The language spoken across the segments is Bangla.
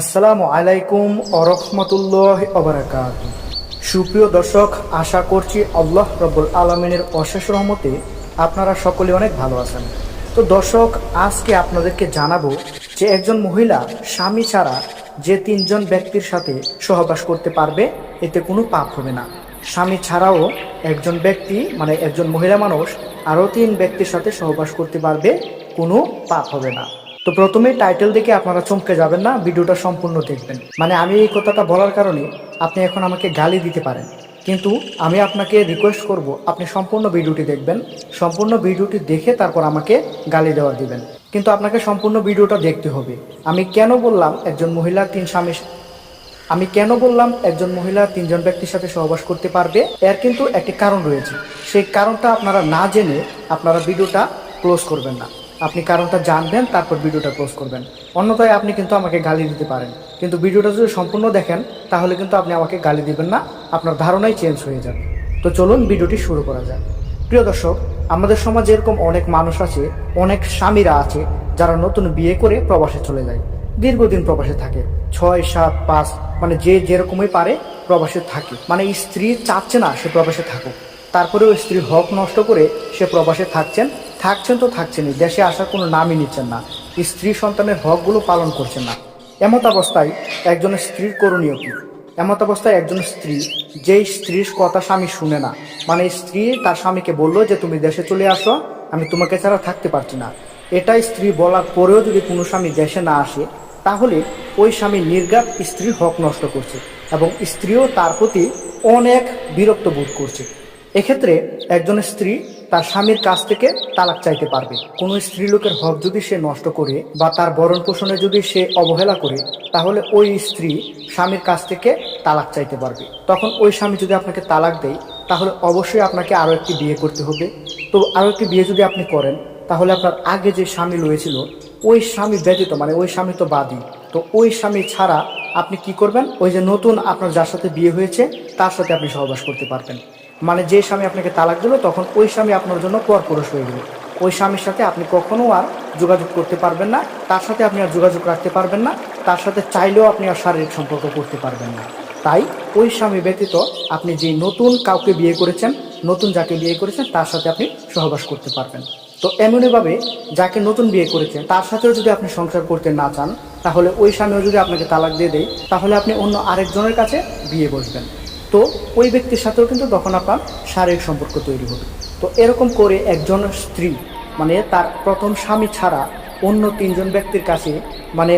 আসসালামু আলাইকুম আরহামতুল্লাহ অবরাকাত সুপ্রিয় দর্শক, আশা করছি আল্লাহ রব্বুল আলমিনের অশেষ রহমতে আপনারা সকলে অনেক ভালো আছেন। তো দর্শক, আজকে আপনাদেরকে জানাব যে একজন মহিলা স্বামী ছাড়া যে তিনজন ব্যক্তির সাথে সহবাস করতে পারবে, এতে কোনো পাপ হবে না। স্বামী ছাড়াও একজন ব্যক্তি মানে একজন মহিলা মানুষ, আরও তিন ব্যক্তির সাথে সহবাস করতে পারবে, কোনো পাপ হবে না। তো প্রথমে টাইটেল দেখে আপনারা চমকে যাবেন না, ভিডিওটা সম্পূর্ণ দেখবেন। মানে আমি এই কথাটা বলার কারণে আপনি এখন আমাকে গালি দিতে পারেন। কিন্তু আমি আপনাকে রিকোয়েস্ট করব, আপনি সম্পূর্ণ ভিডিওটি দেখবেন, সম্পূর্ণ ভিডিওটি দেখে তারপর আমাকে গালি দেওয়া দিবেন। কিন্তু আপনাকে সম্পূর্ণ ভিডিওটা দেখতে হবে। আমি কেন বললাম একজন মহিলা, তিন স্বামী আমি কেন বললাম একজন মহিলা, তিনজন ব্যক্তির সাথে সহবাস করতে পারবে? এর কিন্তু একটি কারণ রয়েছে। সেই কারণটা আপনারা না জেনে আপনারা ভিডিওটা ক্লোজ করবেন না। আপনি কারণটা জানবেন, তারপর ভিডিওটা ক্লোজ করবেন। অন্যথায় আপনি কিন্তু আমাকে গালি দিতে পারেন। কিন্তু ভিডিওটা যদি সম্পূর্ণ দেখেন, তাহলে কিন্তু আপনি আমাকে গালি দিবেন না, আপনার ধারণাই চেঞ্জ হয়ে যাবে। তো চলুন ভিডিওটি শুরু করা যাক। প্রিয় দর্শক, আমাদের সমাজে এরকম অনেক মানুষ আছে, অনেক স্বামীরা আছে, যারা নতুন বিয়ে করে প্রবাসে চলে যায়। দীর্ঘদিন প্রবাসে থাকে। ছয়, সাত, পাঁচ মানে যে যেরকমই পারে প্রবাসে থাকে। মানে স্ত্রী চাচ্ছে না সে প্রবাসে থাকুক। তারপরেও স্ত্রীর হক নষ্ট করে সে প্রবাসে থাকছেন থাকছেন তো থাকছেনই, দেশে আসার কোনো নামই নিচ্ছেন না, স্ত্রী সন্তানের হকগুলো পালন করছেন না। এমত অবস্থায় একজনের স্ত্রীর করণীয় কি? এমত অবস্থায় একজন স্ত্রী যেই স্ত্রীর কথা স্বামী শুনে না মানে স্ত্রী তার স্বামীকে বলল যে, তুমি দেশে চলে আসো, আমি তোমাকে ছাড়া থাকতে পারছি না। এটাই স্ত্রী বলার পরেও যদি কোনো স্বামী দেশে না আসে, তাহলে ওই স্বামী নির্গাত স্ত্রীর হক নষ্ট করছে এবং স্ত্রীও তার প্রতি অনেক বিরক্ত বোধ করছে। এক্ষেত্রে একজন স্ত্রী তার স্বামীর কাছ থেকে তালাক চাইতে পারবে। কোনো স্ত্রী লোকের হক যদি সে নষ্ট করে বা তার বরণ পোষণে যদি সে অবহেলা করে, তাহলে ওই স্ত্রী স্বামীর কাছ থেকে তালাক চাইতে পারবে। তখন ওই স্বামী যদি আপনাকে তালাক দেয়, তাহলে অবশ্যই আপনাকে আরও একটি বিয়ে করতে হবে। তো আরও একটি বিয়ে যদি আপনি করেন, তাহলে আপনার আগে যে স্বামী রয়েছিল, ওই স্বামী ব্যতীত মানে ওই স্বামী তো বাদী, তো ওই স্বামী ছাড়া আপনি কি করবেন? ওই যে নতুন আপনার যার সাথে বিয়ে হয়েছে, তার সাথে আপনি সহবাস করতে পারবেন। মানে যে স্বামী আপনাকে তালাক দিল, তখন ওই স্বামী আপনার জন্য পরপুরুষ হয়ে গেল। ওই স্বামীর সাথে আপনি কখনো আর যোগাযোগ করতে পারবেন না, তার সাথে আপনি আর যোগাযোগ রাখতে পারবেন না, তার সাথে চাইলেও আপনি আর শারীরিক সম্পর্ক করতে পারবেন না। তাই ওই স্বামী ব্যতীত আপনি যে নতুন কাউকে বিয়ে করেছেন, নতুন যাকে বিয়ে করেছেন, তার সাথে আপনি সহবাস করতে পারবেন। তো এমনইভাবে যাকে নতুন বিয়ে করেছেন, তার সাথেও যদি আপনি সংসার করতে না চান, তাহলে ওই স্বামীও যদি আপনাকে তালাক দিয়ে দেয়, তাহলে আপনি অন্য আরেকজনের কাছে বিয়ে বসবেন। তো ওই ব্যক্তির সাথেও কিন্তু তখন আপনার শারীরিক সম্পর্ক তৈরি হবে। তো এরকম করে একজন স্ত্রী মানে তার প্রথম স্বামী ছাড়া অন্য তিনজন ব্যক্তির কাছে মানে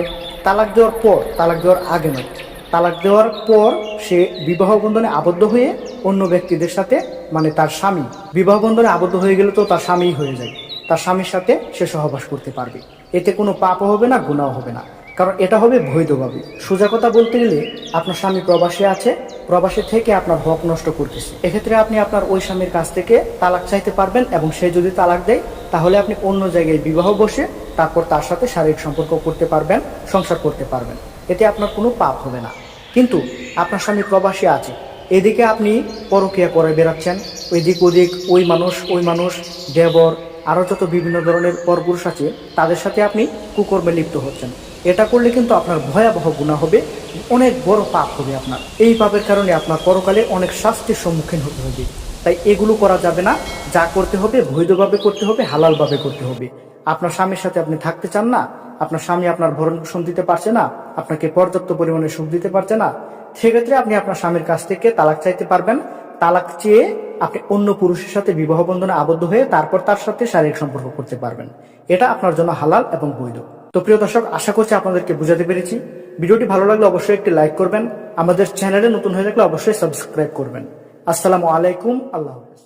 তালাক দেওয়ার পর, তালাক দেওয়ার আগে নয়, তালাক দেওয়ার পর সে বিবাহ বন্ধনে আবদ্ধ হয়ে অন্য ব্যক্তিদের সাথে মানে তার স্বামী, বিবাহ বন্ধনে আবদ্ধ হয়ে গেলে তো তার স্বামীই হয়ে যায়, তার স্বামীর সাথে সে সহবাস করতে পারবে। এতে কোনো পাপও হবে না গুণাও হবে না। কারণ এটা হবে বৈধভাবে। সোজা কথা বলতে গেলে আপনার স্বামী প্রবাসে আছে, প্রবাসে থেকে আপনার হক নষ্ট করতেছে। এক্ষেত্রে আপনি আপনার ওই স্বামীর কাছ থেকে তালাক চাইতে পারবেন এবং সে যদি তালাক দেয়, তাহলে আপনি অন্য জায়গায় বিবাহ বসে তারপর তার সাথে শারীরিক সম্পর্ক করতে পারবেন, সংসার করতে পারবেন। এতে আপনার কোনো পাপ হবে না। কিন্তু আপনার স্বামী প্রবাসে আছে, এদিকে আপনি পরকিয়া করে বেড়াচ্ছেন ওইদিক ওদিক ওই মানুষ ওই মানুষ, দেবর আরও যত বিভিন্ন ধরনের পরপুরুষ আছে, তাদের সাথে আপনি কুকর্মে লিপ্ত হচ্ছেন। এটা করলে কিন্তু আপনার ভয়াবহ গুণা হবে, অনেক বড় পাপ হবে আপনার। এই পাপের কারণে আপনার পরকালে অনেক শাস্তির সম্মুখীন হতে হবে। তাই এগুলো করা যাবে না। যা করতে হবে, বৈধভাবে করতে হবে, হালালভাবে করতে হবে। আপনার স্বামীর সাথে আপনি থাকতে চান না, আপনার স্বামী আপনার ভরণ পোষণ দিতে পারছে না, আপনাকে পর্যাপ্ত পরিমাণে সুখ দিতে পারছে না, সেক্ষেত্রে আপনি আপনার স্বামীর কাছ থেকে তালাক চাইতে পারবেন। তালাক চেয়ে আপনি অন্য পুরুষের সাথে বিবাহ বন্ধনে আবদ্ধ হয়ে তারপর তার সাথে শারীরিক সম্পর্ক করতে পারবেন। এটা আপনার জন্য হালাল এবং বৈধ। তো প্রিয় দর্শক, আশা করছি আপনাদেরকে বুঝাতে পেরেছি। ভিডিওটি ভালো লাগলে অবশ্যই একটি লাইক করবেন। আমাদের চ্যানেলে নতুন হয়ে থাকলে অবশ্যই সাবস্ক্রাইব করবেন। আসসালামু আলাইকুম। আল্লাহ হাফেজ।